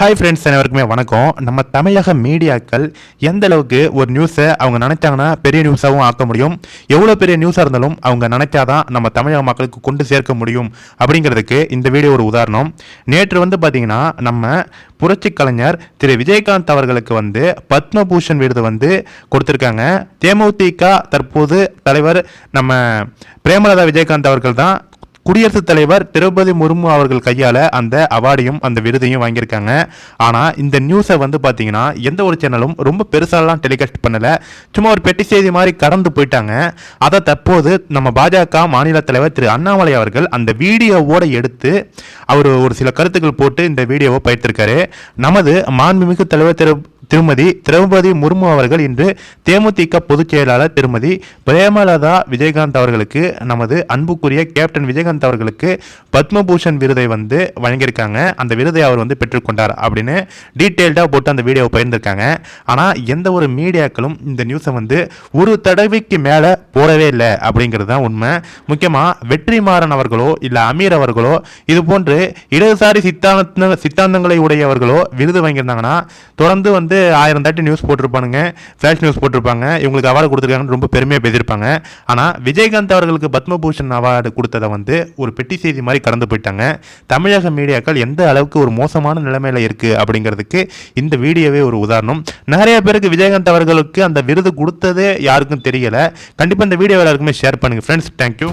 Hi friends அனைவருக்குமே வணக்கம். நம்ம தமிழக மீடியாக்கள் எந்த அளவுக்கு ஒரு நியூஸை அவங்க நினைச்சாங்கன்னா பெரிய நியூஸாகவும் ஆக்க முடியும்? எவ்வளோ பெரிய நியூஸாக இருந்தாலும் அவங்க நினைச்சாதான் நம்ம தமிழக மக்களுக்கு கொண்டு சேர்க்க முடியும் அப்படிங்கிறதுக்கு இந்த வீடியோ ஒரு உதாரணம். நேற்று வந்து பார்த்தீங்கன்னா நம்ம புரட்சி கலைஞர் திரு விஜயகாந்த் அவர்களுக்கு வந்து பத்மபூஷன் விருது வந்து கொடுத்துருக்காங்க. தேமுதிக தற்போது தலைவர் நம்ம பிரேமலதா விஜயகாந்த் அவர்கள் தான் குடியரசுத் தலைவர் திரௌபதி முர்மு அவர்கள் கையால் அந்த அவார்டையும் அந்த விருதையும் வாங்கியிருக்காங்க. ஆனால் இந்த நியூஸை வந்து பார்த்தீங்கன்னா எந்த ஒரு சேனலும் ரொம்ப பெருசாலாம் டெலிகாஸ்ட் பண்ணலை. சும்மா ஒரு பெட்டி செய்தி மாதிரி கடந்து போயிட்டாங்க. அதை தற்போது நம்ம பாஜக மாநில தலைவர் திரு அண்ணாமலை அவர்கள் அந்த வீடியோவோட எடுத்து அவர் ஒரு சில கருத்துக்கள் போட்டு இந்த வீடியோவை பயிர்த்திருக்காரு. நமது மாண்புமிகு தலைவர் திரு திருமதி திரௌபதி முர்மு அவர்கள் இன்று தேமுதிக பொதுச் செயலாளர் திருமதி பிரேமலதா விஜயகாந்த் அவர்களுக்கு நமது அன்புக்குரிய கேப்டன் விஜயகாந்த் அவர்களுக்கு பத்மபூஷன் விருதை வந்து வழங்கியிருக்காங்க. அந்த விருதை அவர் வந்து பெற்றுக்கொண்டார் அப்படின்னு டீட்டெயில்டாக போட்டு அந்த வீடியோவை பகிர்ந்திருக்காங்க. ஆனால் எந்த ஒரு மீடியாக்களும் இந்த நியூஸை வந்து ஒரு தடவைக்கு மேலே போடவே இல்லை அப்படிங்கிறது தான் உண்மை. முக்கியமாக வெற்றிமாறன் அவர்களோ இல்லை அமீர் அவர்களோ இது போன்று இடதுசாரி சித்தாந்த சித்தாந்தங்களை உடையவர்களோ விருது வாங்கியிருந்தாங்கன்னா தொடர்ந்து வந்து ஆயிரம் தாட்டி நியூஸ் போட்டிருப்பானுங்க ஃபேஷன் நியூஸ் போட்டிருப்பாங்க. இவங்களுக்கு அவார்டு கொடுத்துருக்காங்கன்னு ரொம்ப பெருமையாக பேசியிருப்பாங்க. ஆனால் விஜயகாந்த் அவர்களுக்கு பத்மபூஷன் அவார்டு கொடுத்ததை வந்து ஒரு பெட்டி செய்தி மாதிரி கடந்து போயிட்டாங்க. தமிழக மீடியாக்கள் எந்த அளவுக்கு ஒரு மோசமான நிலைமையில் இருக்குது அப்படிங்கிறதுக்கு இந்த வீடியோவே ஒரு உதாரணம். நிறைய பேருக்கு விஜயகாந்த் அவர்களுக்கு அந்த விருது கொடுத்ததே யாருக்கும் தெரியல. கண்டிப்பாக இந்த வீடியோ எல்லாருக்குமே ஷேர் பண்ணுங்கள் ஃப்ரெண்ட்ஸ் தேங்க்யூ